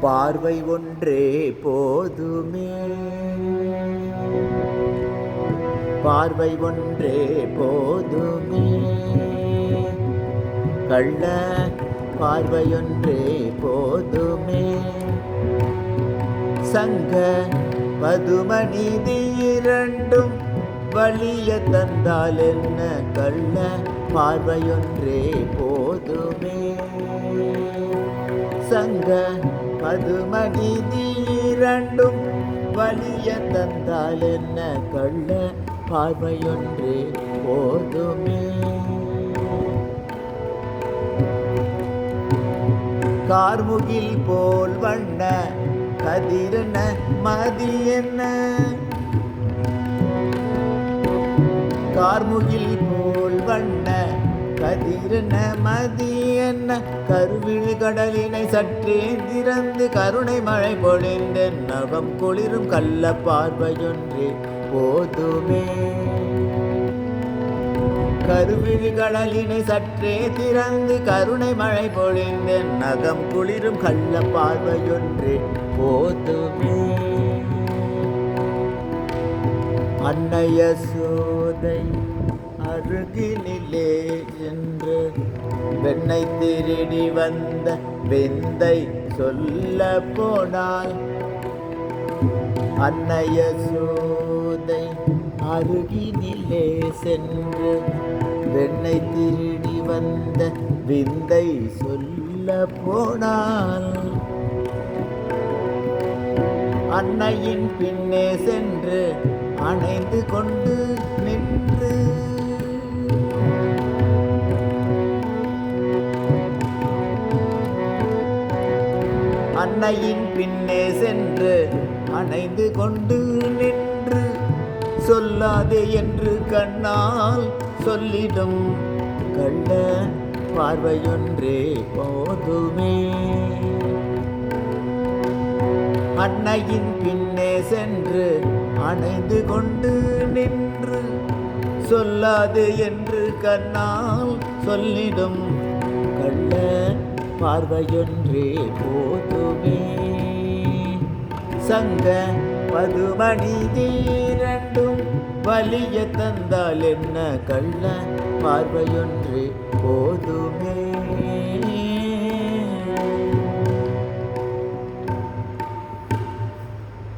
பார்வை ஒன்றே போதுமே. பார்வை ஒன்றே போதுமே. கள்ள பார்வையொன்றே போதுமே. சங்க பதுமநிதி இரண்டும் வலிய தந்தால் என்ன? கள்ள பார்வையொன்றே போதுமே. சங்க பதுமநிதி இரண்டும் வலிய தந்தால் என்ன கள்ள பார்வையொன்றே போதுமே கார்முகில் போல் வண்ண கதிரன மதி என்ன? கார்முகில் போல் வண்ண கதிரன மதி கருவிழி கடலினை சற்றே திறந்து கருணை மழை பொழிந்தென். நகம் குளிரும் கள்ள பார்வையொன்றே போதுமே. கருவிழி கடலினை சற்றே திறந்து கருணை மழை பொழிந்தென். நகம் குளிரும் கள்ள பார்வையொன்றே போதுமே. அன்னைய சோதை அருகினிலே என்னை திருடி வந்த வெந்தை சொல்ல போனால் அன்னைய சோதை அருகினிலே சென்று வெண்ணை திருடி வந்த விந்தை சொல்ல போனால் அன்னையின் பின்னே சென்று அணைந்து கொண்டு அன்னையின் பின்னே சென்று அணைந்து கொண்டு நின்று சொல்லாதே என்று கண்ணால் சொல்லிடும் கண்ட பார்வையொன்றே போதுமே. அன்னையின் பின்னே சென்று அணைந்து கொண்டு நின்று சொல்லாது என்று கண்ணால் சொல்லிடும் கள்ள பார்வையொன்றே போதுமே. சங்க பதுமணி தீரண்டும் வலிய தந்தால் என்ன கள்ள? பார்வையொன்றே போதுமே.